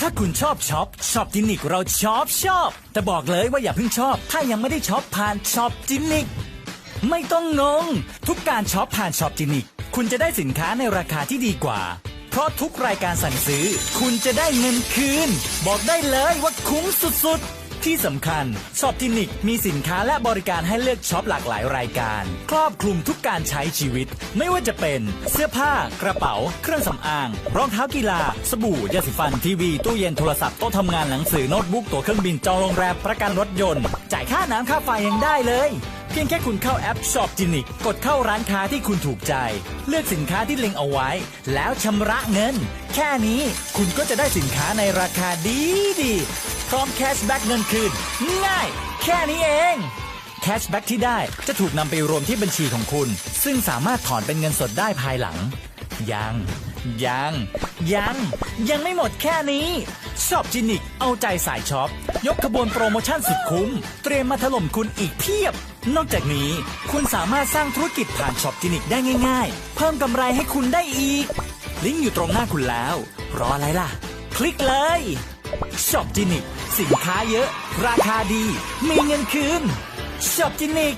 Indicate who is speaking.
Speaker 1: ถ้าคุณชอบช็อปช็อปจินิกเราชอบชอบ แต่บอกเลยว่าอย่าเพิ่งชอบ ถ้ายังไม่ได้ช็อปผ่านช็อปจินิก ไม่ต้องงง ทุกการช็อปผ่านช็อปจินิก คุณจะได้สินค้าในราคาที่ดีกว่า เพราะทุกรายการสั่งซื้อ คุณจะได้เงินคืน บอกได้เลยว่าคุ้มสุดๆ ที่สำคัญช็อปจินิกมีสินค้าและบริการให้เลือกช็อปหลากหลายรายการ ครอบคลุมทุกการใช้ชีวิต ไม่ว่าจะเป็นเสื้อผ้า กระเป๋า เครื่องสำอาง รองเท้ากีฬา สบู่ยาสีฟันทีวี ตู้เย็นโทรศัพท์โต๊ะทำงานหนังสือโน้ตบุ๊กตั๋วเครื่องบินจองโรงแรมประกันรถยนต์ จ่ายค่าน้ำค่าไฟยังได้เลย เพียงแค่คุณเข้าแอปช็อปจินิกกดเข้าร้านค้าที่คุณถูกใจ เลือกสินค้าที่เล็งเอาไว้ แล้วชำระเงิน แค่นี้คุณก็จะได้สินค้าในราคาดีดี พร้อมแคชแบ็กเงินคืน ง่าย แค่นี้เองแคชแบ็กที่ได้จะถูกนำไปรวมที่บัญชีของคุณ ซึ่งสามารถถอนเป็นเงินสดได้ภายหลัง ยัง ยัง ยัง ยังไม่หมดแค่นี้ช็อปจินิก เอาใจสายช็อป ยกขบวนโปรโมชั่นสุดคุ้ม เตรียมมาถล่มคุณอีกเพียบ นอกจากนี้ คุณสามารถสร้างธุรกิจผ่านช็อปจินิกได้ง่าย ๆ เพิ่มกำไรให้คุณได้อีก ลิงก์อยู่ตรงหน้าคุณแล้ว รออะไรล่ะ คลิกเลย ช็อปจินิก สินค้าเยอะ ราคาดี มีเงินคืนช็อปจินิก